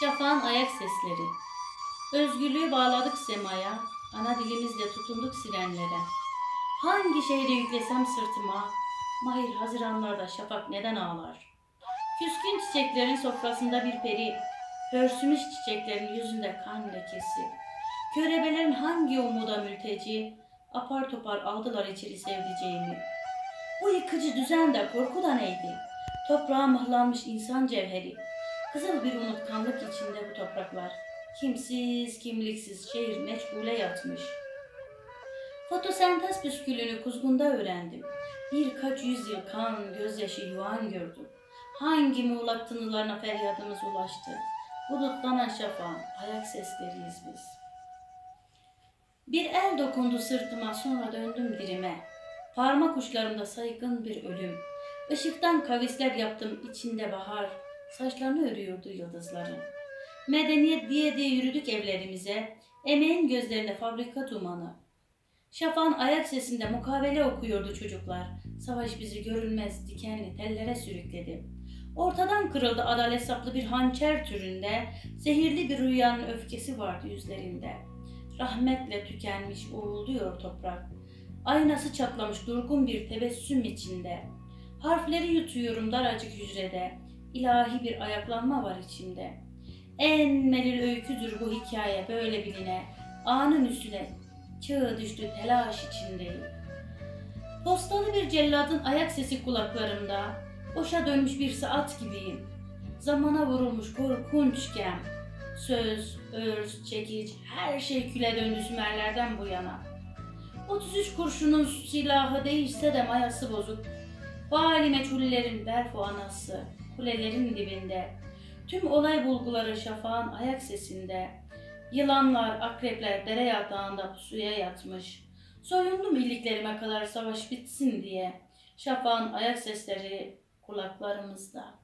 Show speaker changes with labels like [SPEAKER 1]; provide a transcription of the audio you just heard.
[SPEAKER 1] Şafağın ayak sesleri. Özgürlüğü bağladık semaya, ana dilimizle tutunduk sirenlere. Hangi şehre yüklesem sırtıma, mahir haziranlarda şafak neden ağlar? Küskün çiçeklerin sofrasında bir peri, pörsümüş çiçeklerin yüzünde kan lekesi. Körebelerin hangi umuda mülteci, apar topar aldılar içeri sevdiceğimi. Bu yıkıcı düzen de korku da neydi? Toprağa mıhlanmış insan cevheri. Kızıl bir unutkanlık içinde bu topraklar. Kimsiz, kimliksiz şehir meçhule yatmış. Fotosentez püskülünü kuzgunda öğrendim. Birkaç yüzyıl kan, gözyaşı yuvan gördüm. Hangi muğlak tınılarına feryadımız ulaştı. Bulutlanan şafağın ayak sesleriyiz biz. Bir el dokundu sırtıma sonra döndüm dirime. Parmak uçlarımda saygın bir ölüm. Işıktan kavisler yaptım içinde bahar. Saçlarını örüyordu yıldızların. Medeniyet diye diye yürüdük evlerimize. Emeğin gözlerinde fabrika dumanı. Şafan ayak sesinde mukavele okuyordu çocuklar. Savaş bizi görünmez dikenli tellere sürükledi. Ortadan kırıldı adalet saplı bir hançer türünde. Zehirli bir rüyanın öfkesi vardı yüzlerinde. Rahmetle tükenmiş uğulduyor toprak. Aynası çatlamış durgun bir tebessüm içinde. Harfleri yutuyorum daracık hücrede. İlahi bir ayaklanma var içimde. En melil öyküdür bu hikaye böyle biline. Anın üstüne çığ düştü telaş içindeyim. Postalı bir celladın ayak sesi kulaklarımda. Boşa dönmüş bir saat gibiyim. Zamana vurulmuş korkunç gem. Söz, örz, çekiç, her şey küle döndü Sümerlerden bu yana. 33 kurşunun silahı değişse de mayası bozuk. Vali meçhullerin berfu anası, kulelerin dibinde. Tüm olay bulguları şafağın ayak sesinde. Yılanlar, akrepler dere yatağında pusuya yatmış. Soyundum iliklerime kadar savaş bitsin diye. Şafağın ayak sesleri kulaklarımızda.